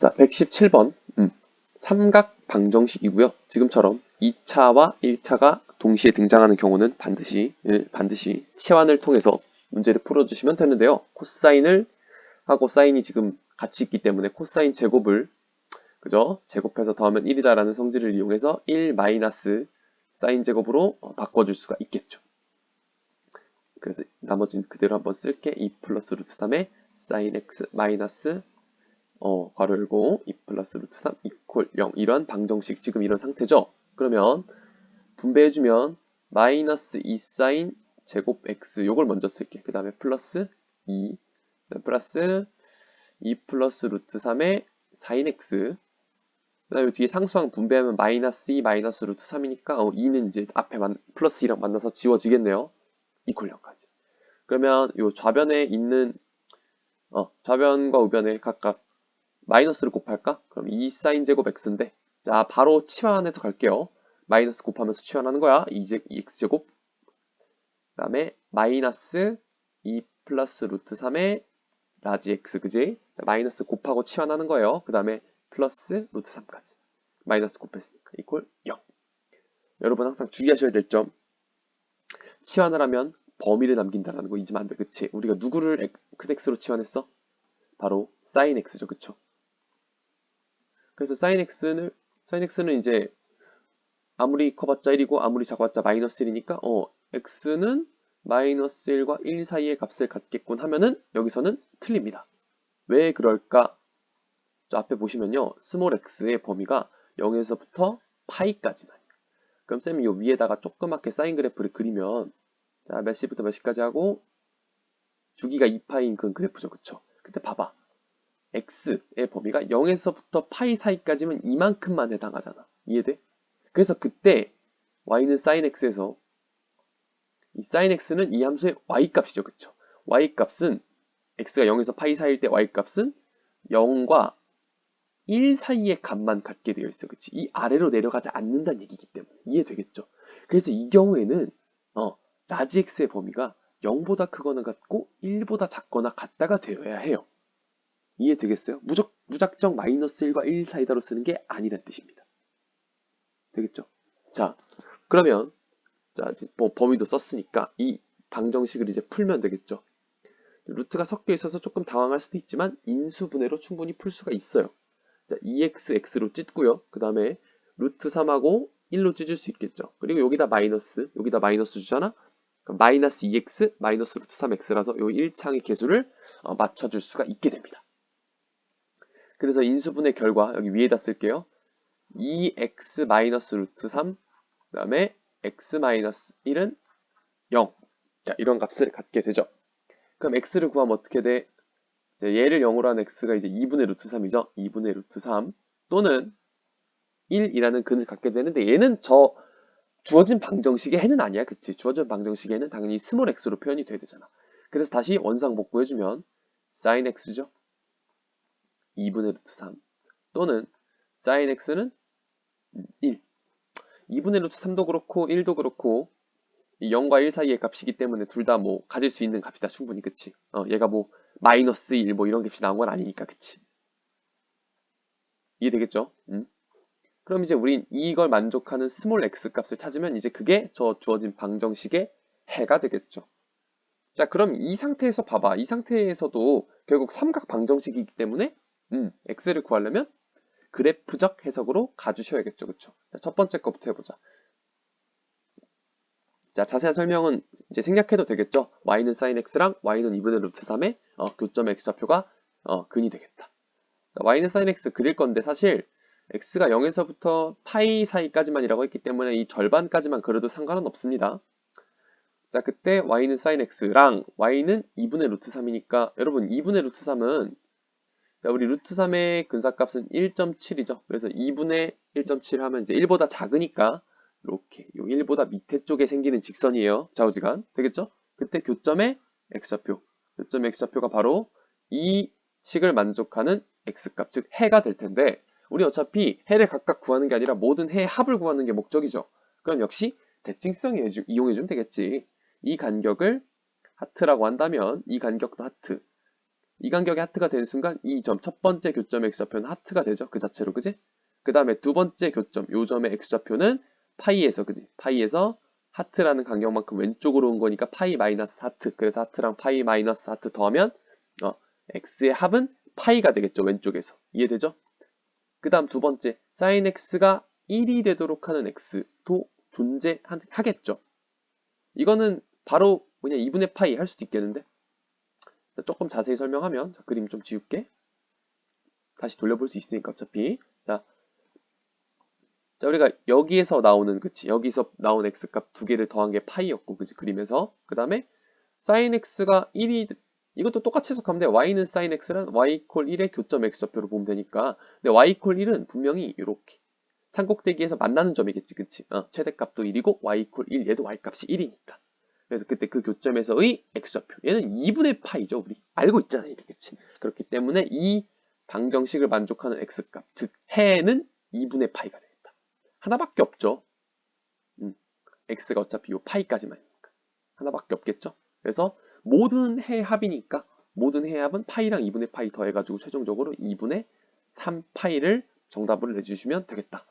자, 117번. 음, 삼각 방정식이고요. 지금처럼 2차와 1차가 동시에 등장하는 경우는 반드시 예, 반드시 치환을 통해서 문제를 풀어주시면 되는데요. 코사인을 하고 사인이 지금 같이 있기 때문에 코사인 제곱을 그죠? 제곱해서 더하면 1이다라는 성질을 이용해서 1 마이너스 사인 제곱으로 어, 바꿔줄 수가 있겠죠. 그래서 나머지는 그대로 한번 쓸게 2 플러스 루트 3에 사인 x 마이너스 어, 괄호 열고 2 플러스 루트 3 이퀄 0 이런 방정식 지금 이런 상태죠. 그러면 분배해주면 마이너스 2 사인 제곱 x 요걸 먼저 쓸게. 그 다음에 플러스 2 플러스 2 플러스 루트 3의 사인 x 그 다음에 뒤에 상수항 분배하면 마이너스 2 마이너스 루트 3이니까 어, 2는 이제 앞에 만, 플러스 2랑 만나서 지워지겠네요. 이퀄 0까지. 그러면 요 좌변에 있는 어, 좌변과 우변에 각각 마이너스를 곱할까? 그럼 2 사인 제곱 x인데 자 바로 치환해서 갈게요. 마이너스 곱하면서 치환하는 거야. 2x 제곱 그 다음에 마이너스 2 플러스 루트 3의 라지 x 그지? 자, 마이너스 곱하고 치환하는 거예요. 그 다음에 플러스 루트 3까지 마이너스 곱했으니까 이퀄 0 여러분 항상 주의하셔야 될 점 치환을 하면 범위를 남긴다는 거 잊으면 안 돼. 그치? 우리가 누구를 큰 x로 치환했어? 바로 sin x죠. 그쵸? 그래서 sin x는 sin x는 이제 아무리 커봤자 1이고 아무리 작아봤자 마이너스 1이니까 어 x는 마이너스 1과 1 사이의 값을 갖겠군 하면은 여기서는 틀립니다. 왜 그럴까? 저 앞에 보시면요. 스몰 x의 범위가 0에서부터 파이까지만. 그럼 쌤이 이 위에다가 조그맣게 사인 그래프를 그리면 자, 몇 시부터 몇 시까지 하고 주기가 2파인 그 그래프죠. 그쵸? 근데 봐봐. X의 범위가 0에서부터 파이 사이까지면 이만큼만 해당하잖아. 이해돼? 그래서 그때 y는 sin x에서 이 sin x는 이 함수의 y값이죠. 그쵸? y값은 x가 0에서 파이 사이일 때 y값은 0과 1 사이의 값만 갖게 되어 있어. 그치? 이 아래로 내려가지 않는다는 얘기이기 때문에. 이해되겠죠? 그래서 이 경우에는 어, 라지 x의 범위가 0보다 크거나 같고 1보다 작거나 같다가 되어야 해요. 이해되겠어요? 무적, 무작정 마이너스 1과 1 사이다로 쓰는 게 아니란 뜻입니다. 되겠죠? 자, 그러면 자, 뭐 범위도 썼으니까 이 방정식을 이제 풀면 되겠죠. 루트가 섞여 있어서 조금 당황할 수도 있지만 인수분해로 충분히 풀 수가 있어요. 자, 2x, x로 찢고요. 그 다음에 루트 3하고 1로 찢을 수 있겠죠. 그리고 여기다 마이너스, 여기다 마이너스 주잖아. 마이너스 2x, 마이너스 루트 3x라서 이 1창의 개수를 어, 맞춰줄 수가 있게 됩니다. 그래서 인수분해 결과 여기 위에다 쓸게요. 2x 마이너스 루트 3, 그 다음에 x 마이너스 1은 0. 자, 이런 값을 갖게 되죠. 그럼 x를 구하면 어떻게 돼? 얘를 0으로 한 x가 이제 2분의 루트 3이죠. 2분의 루트 3 또는 1이라는 근을 갖게 되는데 얘는 저 주어진 방정식의 해는 아니야. 그치? 주어진 방정식의 해는 당연히 스몰 x로 표현이 돼야 되잖아. 그래서 다시 원상 복구해주면 sin x죠. 2분의 루트 3 또는 sin x는 1 2분의 루트 3도 그렇고 1도 그렇고 0과 1 사이의 값이기 때문에 둘 다 뭐 가질 수 있는 값이다 충분히. 그치? 어, 얘가 뭐 마이너스 1 뭐 이런 값이 나온 건 아니니까 그치? 이해되겠죠? 음? 그럼 이제 우린 이걸 만족하는 스몰 x 값을 찾으면 이제 그게 저 주어진 방정식의 해가 되겠죠. 자 그럼 이 상태에서 봐봐. 이 상태에서도 결국 삼각 방정식이기 때문에 음, x를 구하려면 그래프적 해석으로 가주셔야겠죠. 그쵸? 자, 첫 번째 거부터 해보자. 자, 자세한 설명은 이제 생략해도 되겠죠. y는 sin x랑 y는 2분의 루트 3의 어, 교점 x좌표가 어, 근이 되겠다. 자, y는 sin x 그릴 건데 사실 x가 0에서부터 파이 사이까지만이라고 했기 때문에 이 절반까지만 그려도 상관은 없습니다. 자, 그때 y는 sin x랑 y는 2분의 루트 3이니까 여러분 2분의 루트 3은 자, 우리 루트 3의 근사값은 1.7이죠. 그래서 2분의 1.7 하면 이제 1보다 작으니까 이렇게 요 1보다 밑에 쪽에 생기는 직선이에요. 좌우지간. 되겠죠? 그때 교점의 x좌표. 교점의 x좌표가 바로 이 식을 만족하는 x값, 즉 해가 될 텐데 우리 어차피 해를 각각 구하는 게 아니라 모든 해의 합을 구하는 게 목적이죠. 그럼 역시 대칭성 이용해주면 되겠지. 이 간격을 하트라고 한다면 이 간격도 하트. 이 간격이 하트가 되는 순간 이 점 첫 번째 교점의 x좌표는 하트가 되죠. 그 자체로 그지? 그 다음에 두 번째 교점 요 점의 x좌표는 파이에서 그지? 파이에서 하트라는 간격만큼 왼쪽으로 온 거니까 파이 마이너스 하트. 그래서 하트랑 파이 마이너스 하트 더하면 어, x의 합은 파이가 되겠죠. 왼쪽에서. 이해되죠? 그 다음 두 번째 sin x가 1이 되도록 하는 x도 존재하겠죠. 이거는 바로 그냥 2분의 파이 할 수도 있겠는데 자, 조금 자세히 설명하면 자, 그림 좀 지울게. 다시 돌려볼 수 있으니까 어차피. 자, 자 우리가 여기에서 나오는 그치? 여기서 나온 x값 두 개를 더한 게 파이였고 그치? 그림에서. 그 다음에 sin x가 1이 이것도 똑같이 해석하면 돼. y는 sin x란 y 이퀄 1의 교점 x좌표로 보면 되니까. 근데 y 이퀄 1은 분명히 이렇게. 삼각대기에서 만나는 점이겠지 그치? 어, 최대값도 1이고 y 이퀄 1 얘도 y값이 1이니까 그래서 그때 그 교점에서의 x좌표. 얘는 2분의 파이죠 우리. 알고 있잖아 이게 그치? 그렇기 때문에 이 방정식을 만족하는 x값 즉 해는 2분의 파이가 되겠다. 하나밖에 없죠. 음, x가 어차피 요 파이까지만이니까. 하나밖에 없겠죠? 그래서 모든 해 합이니까 모든 해 합은 파이랑 2분의 파이 더해가지고 최종적으로 2분의 3파이를 정답으로 내주시면 되겠다